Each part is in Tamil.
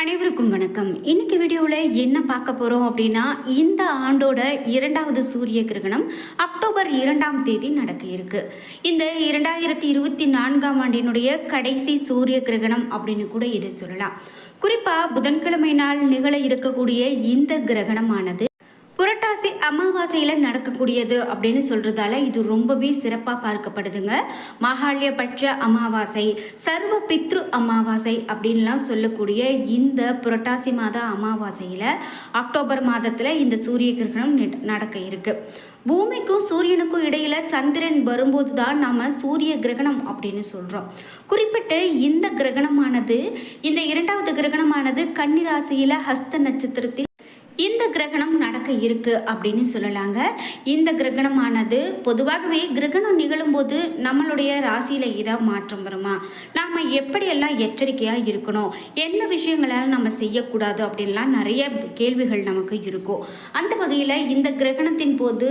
அனைவருக்கும் வணக்கம். இன்னைக்கு வீடியோவில் என்ன பார்க்க போகிறோம் அப்படின்னா இந்த ஆண்டோட இரண்டாவது சூரிய கிரகணம் அக்டோபர் இரண்டாம் தேதி நடக்க இருக்கு. இந்த இரண்டாயிரத்தி இருபத்தி நான்காம் ஆண்டினுடைய கடைசி சூரிய கிரகணம் அப்படின்னு கூட இதை சொல்லலாம். குறிப்பாக புதன்கிழமை நாள் நிகழ இருக்கக்கூடிய இந்த கிரகணமானது புரட்டாசி அமாவாசையில் நடக்கக்கூடியது அப்படின்னு சொல்றதால இது ரொம்பவே சிறப்பாக பார்க்கப்படுதுங்க. மகாலயபட்ச அமாவாசை சர்வ பித்ரு அமாவாசை அப்படின்லாம் சொல்லக்கூடிய இந்த புரட்டாசி மாத அமாவாசையில் அக்டோபர் மாதத்தில் இந்த சூரிய கிரகணம் நடக்க இருக்கு. பூமிக்கும் சூரியனுக்கும் இடையில சந்திரன் வரும்போது தான் நாம சூரிய கிரகணம் அப்படின்னு சொல்றோம். குறிப்பிட்டு இந்த கிரகணமானது இந்த இரண்டாவது கிரகணமானது கன்னிராசியில ஹஸ்த நட்சத்திரத்தில் இந்த கிரகணம் நடக்க இருக்கு அப்படின்னு சொல்லலாங்க. இந்த கிரகணமானது பொதுவாகவே கிரகணம் நிகழும்போது நம்மளுடைய ராசியில் ஏதாவது மாற்றம் வருமா? நாம் எப்படியெல்லாம் எச்சரிக்கையாக இருக்கணும்? எந்த விஷயங்களால் நம்ம செய்யக்கூடாது அப்படின்லாம் நிறைய கேள்விகள் நமக்கு இருக்கும். அந்த வகையில் இந்த கிரகணத்தின் போது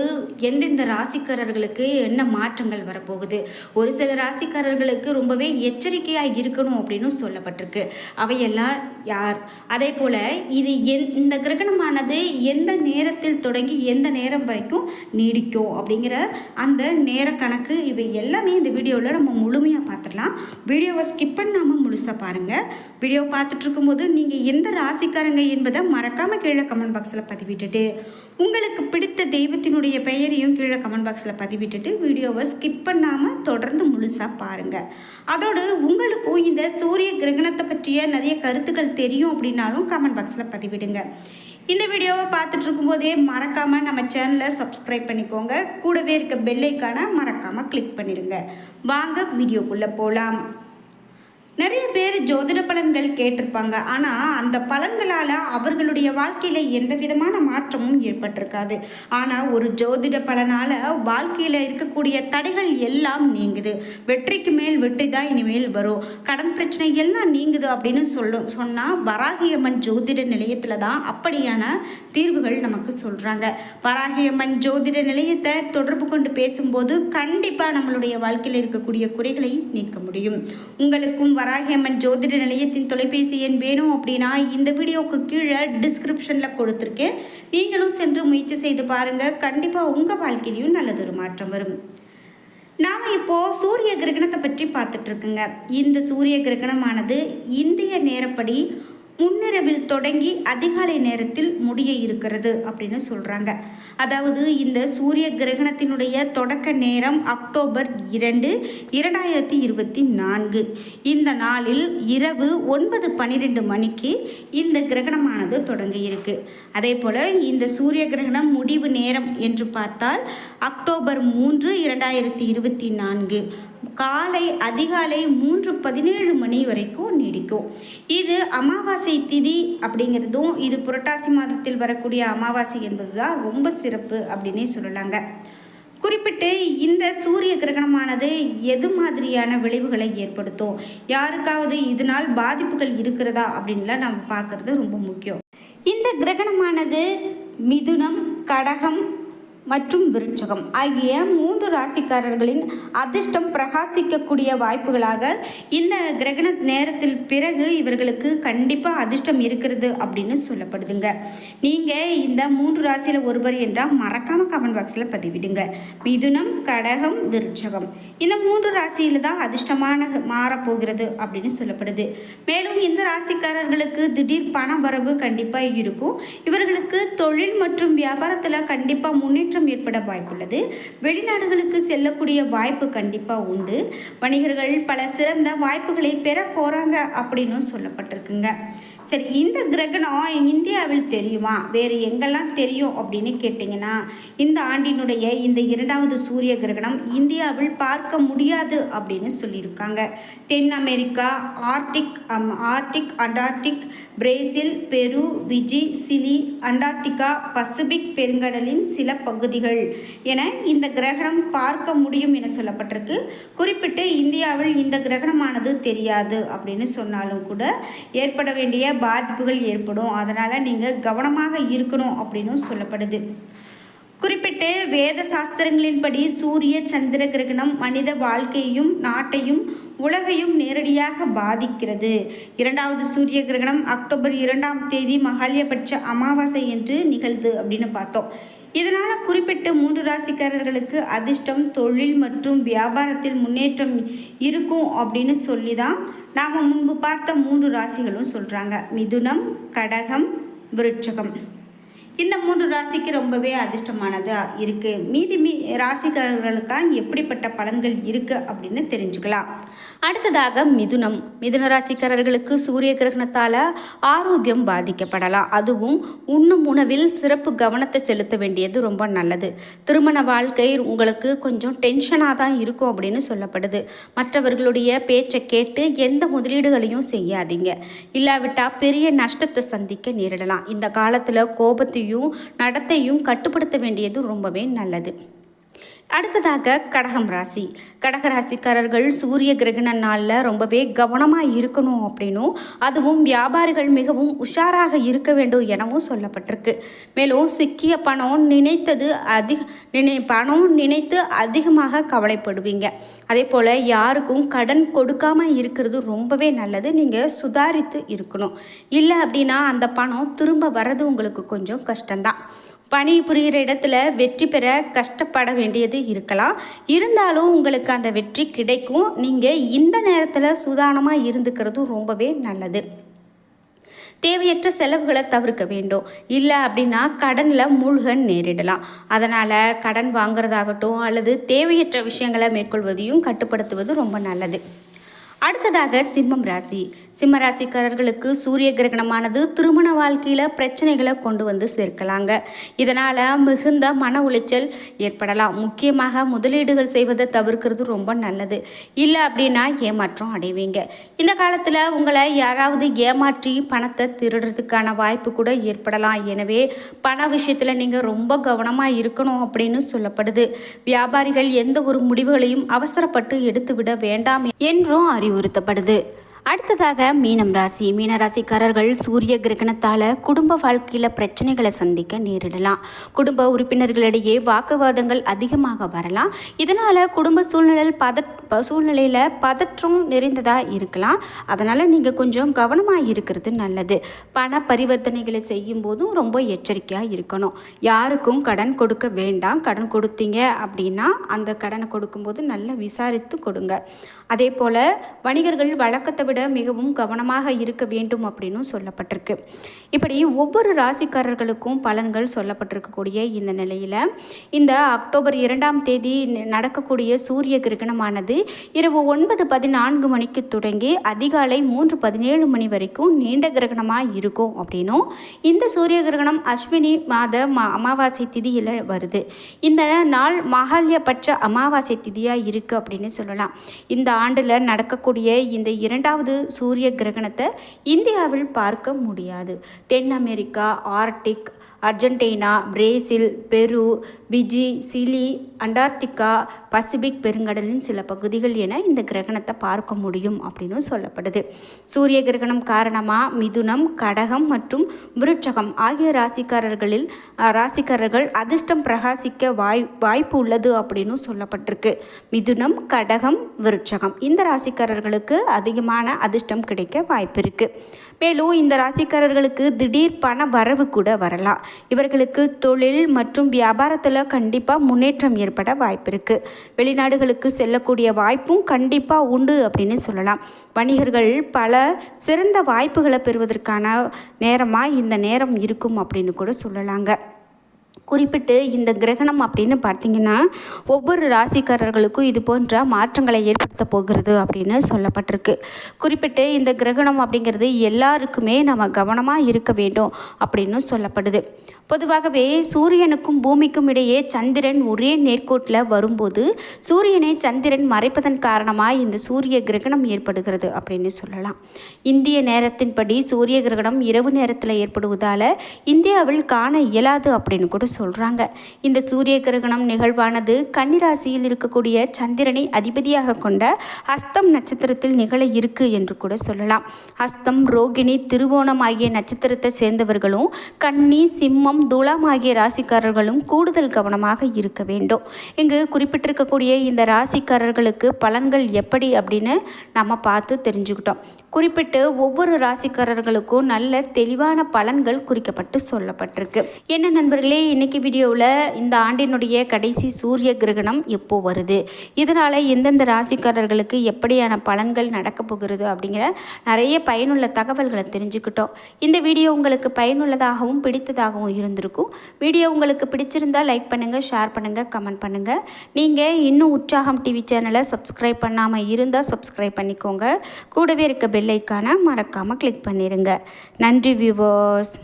எந்தெந்த ராசிக்காரர்களுக்கு என்ன மாற்றங்கள் வரப்போகுது? ஒரு சில ராசிக்காரர்களுக்கு ரொம்பவே எச்சரிக்கையாக இருக்கணும் அப்படின்னு சொல்லப்பட்டிருக்கு. அவையெல்லாம் யார்? அதே போல் இது எந் இந்த கிரகணமான ஆனது எந்த நேரத்தில் தொடங்கி எந்த நேரம் வரைக்கும் நீடிக்கும் அப்படிங்கிற அந்த நேர கணக்கு இவை எல்லாமே இந்த வீடியோவில் நம்ம முழுமையாக பார்த்துடலாம் வீடியோவை ஸ்கிப் பண்ணாமல் முழுசாக பாருங்கள் வீடியோ பார்த்துட்ருக்கும்போது நீங்கள் எந்த ராசிக்காரங்க என்பதை மறக்காமல் கீழே கமெண்ட் பாக்ஸில் பதிவிட்டுட்டு உங்களுக்கு பிடித்த தெய்வத்தினுடைய பெயரையும் கீழே கமெண்ட் பாக்ஸில் பதிவிட்டுட்டு வீடியோவை ஸ்கிப் பண்ணாமல் தொடர்ந்து முழுசாக பாருங்கள் அதோடு உங்களுக்கும் இந்த சூரிய கிரகணத்தை பற்றிய நிறைய கருத்துக்கள் தெரியும் அப்படின்னாலும் கமெண்ட் பாக்ஸில் பதிவிடுங்க. இந்த வீடியோவை பார்த்துட்டு இருக்கும்போதே மறக்காமல் நம்ம சேனலை சப்ஸ்கிரைப் பண்ணிக்கோங்க. கூடவே இருக்க பெல்லைக்கான மறக்காமல் கிளிக் பண்ணிடுங்க வாங்க வீடியோக்குள்ளே போகலாம் நிறைய பேர் ஜோதிட பலன்கள் கேட்டிருப்பாங்க. ஆனால் அந்த பலன்களால் அவர்களுடைய வாழ்க்கையில் எந்த விதமான மாற்றமும் ஏற்பட்டிருக்காது. ஆனால் ஒரு ஜோதிட பலனால் வாழ்க்கையில் இருக்கக்கூடிய தடைகள் எல்லாம் நீங்குது. வெற்றிக்கு மேல் வெற்றி தான் இனிமேல் வரும். கடன் பிரச்சனை எல்லாம் நீங்குது அப்படின்னு சொல்ல சொன்னால் வராகியம்மன் ஜோதிட நிலையத்தில் தான் அப்படியான தீர்வுகள் நமக்கு சொல்கிறாங்க வராகியம்மன் ஜோதிட நிலையத்தை தொடர்பு கொண்டு பேசும்போது கண்டிப்பாக நம்மளுடைய வாழ்க்கையில் இருக்கக்கூடிய குறைகளை நீக்க முடியும். உங்களுக்கும் வராகியம்மன் ஜோதிட நிலையத்தின் தொலைபேசி எண் வேணும் அப்படின்னா இந்த வீடியோவுக்கு கீழே டிஸ்கிரிப்ஷனில் கொடுத்துருக்கேன். நீங்களும் சென்று முயற்சி செய்து பாருங்கள் கண்டிப்பாக உங்கள் வாழ்க்கையிலையும் நல்லதொரு மாற்றம் வரும். நாம் இப்போது சூரிய கிரகணத்தை பற்றி பார்த்துட்ருக்குங்க. இந்த சூரிய கிரகணமானது இந்திய நேரப்படி முன்னிரவில் தொடங்கி அதிகாலை நேரத்தில் முடிய இருக்கிறது அப்படின்னு சொல்கிறாங்க அதாவது இந்த சூரிய கிரகணத்தினுடைய தொடக்க நேரம் அக்டோபர் இரண்டு இரண்டாயிரத்தி இருபத்தி நான்கு. இந்த நாளில் இரவு ஒன்பது பன்னிரெண்டு மணிக்கு இந்த கிரகணமானது தொடங்கியிருக்கு இருக்கு. அதே போல் இந்த சூரிய கிரகணம் முடிவு நேரம் என்று பார்த்தால் அக்டோபர் மூன்று இரண்டாயிரத்தி இருபத்தி நான்கு. காலை அதிகாலை மூன்று பதினேழு மணி வரைக்கும் நீடிக்கும். இது அமாவாசை திதி அப்படிங்கிறதும் இது புரட்டாசி மாதத்தில் வரக்கூடிய அமாவாசை என்பது தான் ரொம்ப சிறப்பு அப்படின்னே சொல்லலாங்க. குறிப்பிட்டு இந்த சூரிய கிரகணமானது எது மாதிரியான விளைவுகளை ஏற்படுத்தும்? யாருக்காவது இதனால் பாதிப்புகள் இருக்கிறதா அப்படின்லாம் நம்ம பார்க்குறது ரொம்ப முக்கியம். இந்த கிரகணமானது மிதுனம் கடகம் மற்றும் விருட்சகம் ஆகிய மூன்று ராசிக்காரர்களின் அதிர்ஷ்டம் பிரகாசிக்கக்கூடிய வாய்ப்புகளாக இந்த கிரகண நேரத்தில் பிறகு இவர்களுக்கு கண்டிப்பாக அதிர்ஷ்டம் இருக்கிறது அப்படின்னு சொல்லப்படுதுங்க. நீங்கள் இந்த மூன்று ராசியில் ஒருவர் என்றால் மறக்காமல் கமெண்ட் பாக்ஸில் பதிவிடுங்க. மிதுனம் கடகம் விருட்சகம் இந்த மூன்று ராசியில் தான் அதிர்ஷ்டமான மாறப்போகிறது அப்படின்னு சொல்லப்படுது. மேலும் இந்த ராசிக்காரர்களுக்கு திடீர் பண வரவு கண்டிப்பாக இருக்கும். இவர்களுக்கு தொழில் மற்றும் வியாபாரத்தில் கண்டிப்பாக முன்னேற்றம் ஏற்பட வாய்ப்புள்ளது. வெளிநாடுகளுக்கு செல்லக்கூடிய வாய்ப்பு கண்டிப்பாக உண்டு. வணிகர்கள் பல சிறந்த வாய்ப்புகளை பெற போகிறாங்க அப்படின்னும் சொல்லப்பட்டிருக்குங்க. சரி இந்த கிரகணம் இந்தியாவில் தெரியுமா? வேறு எங்கெல்லாம் தெரியும் அப்படின்னு கேட்டிங்கன்னா இந்த ஆண்டினுடைய இந்த இரண்டாவது சூரிய கிரகணம் இந்தியாவில் பார்க்க முடியாது அப்படின்னு சொல்லியிருக்காங்க. தென் America Arctic um, Arctic Antarctic Brazil Peru Fiji Chile Antarctica Pacific பெருங்கடலின் சில பகுதிகள் என இந்த கிரகணம் பார்க்க முடியும் என சொல்லப்பட்டிருக்கு. குறிப்பிட்டு இந்தியாவில் இந்த கிரகணமானது தெரியாது அப்படின்னு சொன்னாலும் கூட ஏற்பட வேண்டிய பாதிப்புகள் ஏற்படும். அதனால் நீங்கள் கவனமாக இருக்கணும் அப்படின்னு சொல்லப்படுது. குறிப்பிட்டு வேத சாஸ்திரங்களின்படி சூரிய சந்திர கிரகணம் மனித வாழ்க்கையையும் நாட்டையும் உலகையும் நேரடியாக பாதிக்கிறது. இரண்டாவது சூரிய கிரகணம் அக்டோபர் இரண்டாம் தேதி மகாலயபட்ச அமாவாசை என்று நிகழ்து அப்படின்னு பார்த்தோம். இதனால் குறிப்பிட்ட மூன்று ராசிக்காரர்களுக்கு அதிர்ஷ்டம் தொழில் மற்றும் வியாபாரத்தில் முன்னேற்றம் இருக்கும் அப்படின்னு சொல்லி தான் நாம் முன்பு பார்த்த மூன்று ராசிகளும் சொல்கிறாங்க மிதுனம் கடகம் விருட்சகம் இந்த மூன்று ராசிக்கு ரொம்பவே அதிர்ஷ்டமானதாக இருக்குது மீதி மீ ராசிக்காரர்களுக்காக எப்படிப்பட்ட பலன்கள் இருக்குது அப்படின்னு தெரிஞ்சுக்கலாம். அடுத்ததாக மிதுனம். மிதுன ராசிக்காரர்களுக்கு சூரிய கிரகணத்தால் ஆரோக்கியம் பாதிக்கப்படலாம். அதுவும் உண்ணும் உணவில் சிறப்பு கவனத்தை செலுத்த வேண்டியது ரொம்ப நல்லது. திருமண வாழ்க்கை உங்களுக்கு கொஞ்சம் டென்ஷனாக தான் இருக்கும் அப்படின்னு சொல்லப்படுது. மற்றவர்களுடைய பேச்சை கேட்டு எந்த முதலீடுகளையும் செய்யாதீங்க. இல்லாவிட்டால் பெரிய நஷ்டத்தை சந்திக்க நேரிடலாம். இந்த காலத்தில் கோபத்தையும் நடத்தையும் கட்டுப்படுத்த வேண்டியது ரொம்பவே நல்லது. அடுத்ததாக கடகம் ராசி. கடக ராசிக்காரர்கள் சூரிய கிரகண நாளில் ரொம்பவே கவனமாக இருக்கணும் அப்படின்னும் அதுவும் வியாபாரிகள் மிகவும் உஷாராக இருக்க வேண்டும் எனவும் சொல்லப்பட்டிருக்கு. மேலும் சிக்கிய பணம் நினைத்தது அதிக நினை பணம் நினைத்து அதிகமாக கவலைப்படுவீங்க. அதே போல் யாருக்கும் கடன் கொடுக்காம இருக்கிறது ரொம்பவே நல்லது. நீங்கள் சுதாரித்து இருக்கணும். இல்லை அப்படின்னா அந்த பணம் திரும்ப வர்றது உங்களுக்கு கொஞ்சம் கஷ்டம்தான். பணி புரிகிற இடத்துல வெற்றி பெற கஷ்டப்பட வேண்டியது இருக்கலாம். இருந்தாலும் உங்களுக்கு அந்த வெற்றி கிடைக்கும். நீங்கள் இந்த நேரத்தில் சுதானமாக இருந்துக்கிறது ரொம்பவே நல்லது. தேவையற்ற செலவுகளை தவிர்க்க வேண்டும். இல்லை அப்படின்னா கடனில் மூழ்க நேரிடலாம். அதனால் கடன் வாங்குறதாகட்டும் அல்லது தேவையற்ற விஷயங்களை மேற்கொள்வதையும் கட்டுப்படுத்துவது ரொம்ப நல்லது. அடுத்ததாக சிம்மம் ராசி. சிம்மராசிக்காரர்களுக்கு சூரிய கிரகணமானது திருமண வாழ்க்கையில் பிரச்சனைகளை கொண்டு வந்து சேர்க்கலாங்க. இதனால் மிகுந்த மன உளைச்சல் ஏற்படலாம். முக்கியமாக முதலீடுகள் செய்வதை தவிர்க்கிறது ரொம்ப நல்லது. இல்லை அப்படின்னா ஏமாற்றம் அடைவீங்க. இந்த காலத்தில் உங்களை யாராவது ஏமாற்றி பணத்தை திருடுறதுக்கான வாய்ப்பு கூட ஏற்படலாம். எனவே பண விஷயத்தில் நீங்கள் ரொம்ப கவனமாக இருக்கணும் அப்படின்னு சொல்லப்படுது. வியாபாரிகள் எந்த ஒரு முடிவுகளையும் அவசரப்பட்டு எடுத்துவிட வேண்டாம் என்றும் அறிவுறுத்தப்படுது. அடுத்ததாக மீனம் ராசி. மீன ராசிக்காரர்கள் சூரிய கிரகணத்தால் குடும்ப வாழ்க்கையில் பிரச்சனைகளை சந்திக்க நேரிடலாம். குடும்ப உறுப்பினர்களிடையே வாக்குவாதங்கள் அதிகமாக வரலாம். இதனால் குடும்ப சூழ்நிலையில் பத சூழ்நிலையில் பதற்றம் நிறைந்ததாக இருக்கலாம். அதனால் நீங்கள் கொஞ்சம் கவனமாக இருக்கிறது நல்லது. பண பரிவர்த்தனைகளை செய்யும் போதும் ரொம்ப எச்சரிக்கையாக இருக்கணும். யாருக்கும் கடன் கொடுக்க வேண்டாம். கடன் கொடுத்தீங்க அப்படின்னா அந்த கடனை கொடுக்கும்போது நல்லா விசாரித்து கொடுங்க. அதே போல் வணிகர்கள் வழக்கத்தை விட மிகவும் கவனமாக இருக்க வேண்டும் அப்படின்னும் சொல்லப்பட்டிருக்கு. இப்படி ஒவ்வொரு ராசிக்காரர்களுக்கும் பலன்கள் சொல்லப்பட்டிருக்கக்கூடிய இந்த நிலையில் இந்த அக்டோபர் இரண்டாம் தேதி நடக்கக்கூடிய சூரிய கிரகணமானது இரவு ஒன்பது பதினான்கு மணிக்கு தொடங்கி அதிகாலை மூன்று பதினேழு மணி வரைக்கும் நீண்ட கிரகணமாக இருக்கும் அப்படின்னும் இந்த சூரிய கிரகணம் அஸ்வினி மாத அமாவாசை திதியில் வருது. இந்த நாள் மகாலயபட்ச அமாவாசை திதியாக இருக்குது அப்படின்னு சொல்லலாம். இந்த ஆண்டில் நடக்கக்கூடிய இந்த இரண்டாவது சூரிய கிரகணத்தை இந்தியாவில் பார்க்க முடியாது. தென் America Arctic Argentina Brazil Peru Fiji Chile Antarctica Pacific பெருங்கடலின் சில பகுதிகள் என இந்த கிரகணத்தை பார்க்க முடியும் அப்படின்னு சொல்லப்படுது. சூரிய கிரகணம் காரணமாக மிதுனம் கடகம் மற்றும் விருட்சகம் ஆகிய ராசிக்காரர்களில் ராசிக்காரர்கள் அதிர்ஷ்டம் பிரகாசிக்க வாய் வாய்ப்பு உள்ளது அப்படின்னு சொல்லப்பட்டிருக்கு. மிதுனம் கடகம் விருட்சகம் இந்த ராசிக்காரர்களுக்கு அதிகமான அதிர்ஷ்டம் கிடைக்க வாய்ப்பு இருக்குது மேலும் இந்த ராசிக்காரர்களுக்கு திடீர் பண வரவு கூட வரலாம். இவர்களுக்கு தொழில் மற்றும் வியாபாரத்தில் கண்டிப்பாக முன்னேற்றம் ஏற்பட வாய்ப்பு இருக்குது வெளிநாடுகளுக்கு செல்லக்கூடிய வாய்ப்பும் கண்டிப்பாக உண்டு அப்படின்னு சொல்லலாம். வணிகர்கள் பல சிறந்த வாய்ப்புகளை பெறுவதற்கான நேரமாக இந்த நேரம் இருக்கும் அப்படின்னு கூட சொல்லலாங்க. குறிப்பிட்டு இந்த கிரகணம் அப்படின்னு பார்த்தீங்கன்னா ஒவ்வொரு ராசிக்காரர்களுக்கும் இது போன்ற மாற்றங்களை ஏற்படுத்த போகிறது அப்படின்னு சொல்லப்பட்டிருக்கு. குறிப்பிட்டு இந்த கிரகணம் அப்படிங்கிறது எல்லாருக்குமே நம்ம கவனமாக இருக்க வேண்டும் அப்படின்னு சொல்லப்படுது. பொதுவாகவே சூரியனுக்கும் பூமிக்கும் இடையே சந்திரன் ஒரே நேர்கோட்டில் வரும்போது சூரியனை சந்திரன் மறைப்பதன் காரணமாக இந்த சூரிய கிரகணம் ஏற்படுகிறது அப்படின்னு சொல்லலாம். இந்திய நேரத்தின்படி சூரிய கிரகணம் இரவு நேரத்தில் ஏற்படுவதால் இந்தியாவில் காண இயலாது அப்படின்னு கூட சொல்கிறாங்க இந்த சூரிய கிரகணம் நிகழ்வானது கன்னிராசியில் இருக்கக்கூடிய சந்திரனை அதிபதியாக கொண்ட அஸ்தம் நட்சத்திரத்தில் நிகழ இருக்கு என்று கூட சொல்லலாம். அஸ்தம் ரோகிணி திருவோணம் ஆகிய நட்சத்திரத்தை சேர்ந்தவர்களும் கன்னி சிம்மம் துலாம் ஆகிய ராசிக்காரர்களும் கூடுதல் கவனமாக இருக்க வேண்டும். இங்கு குறிப்பிட்டிருக்கக்கூடிய இந்த ராசிக்காரர்களுக்கு பலன்கள் எப்படி அப்படின்னு நம்ம பார்த்து தெரிஞ்சுக்கிட்டோம். குறிப்பிட்டு ஒவ்வொரு ராசிக்காரர்களுக்கும் நல்ல தெளிவான பலன்கள் குறிக்கப்பட்டு சொல்லப்பட்டிருக்கு. என்ன நண்பர்களே இன்னைக்கு வீடியோவில் இந்த ஆண்டினுடைய கடைசி சூரிய கிரகணம் எப்போ வருது? இதனால் எந்தெந்த ராசிக்காரர்களுக்கு எப்படியான பலன்கள் நடக்க போகிறது அப்படிங்கிற நிறைய பயனுள்ள தகவல்களை தெரிஞ்சுக்கிட்டோம். இந்த வீடியோ உங்களுக்கு பயனுள்ளதாகவும் பிடித்ததாகவும் இருந்திருக்கும். வீடியோ உங்களுக்கு பிடிச்சிருந்தா லைக் பண்ணுங்கள் ஷேர் பண்ணுங்கள் கமெண்ட் பண்ணுங்கள் நீங்கள் இன்னும் உற்சாகம் டிவி சேனலை சப்ஸ்கிரைப் பண்ணாமல் இருந்தால் சப்ஸ்கிரைப் பண்ணிக்கோங்க. கூடவே இருக்க பெல்லைக்கான மறக்காமல் கிளிக் பண்ணிடுங்க நன்றி வியூவர்ஸ்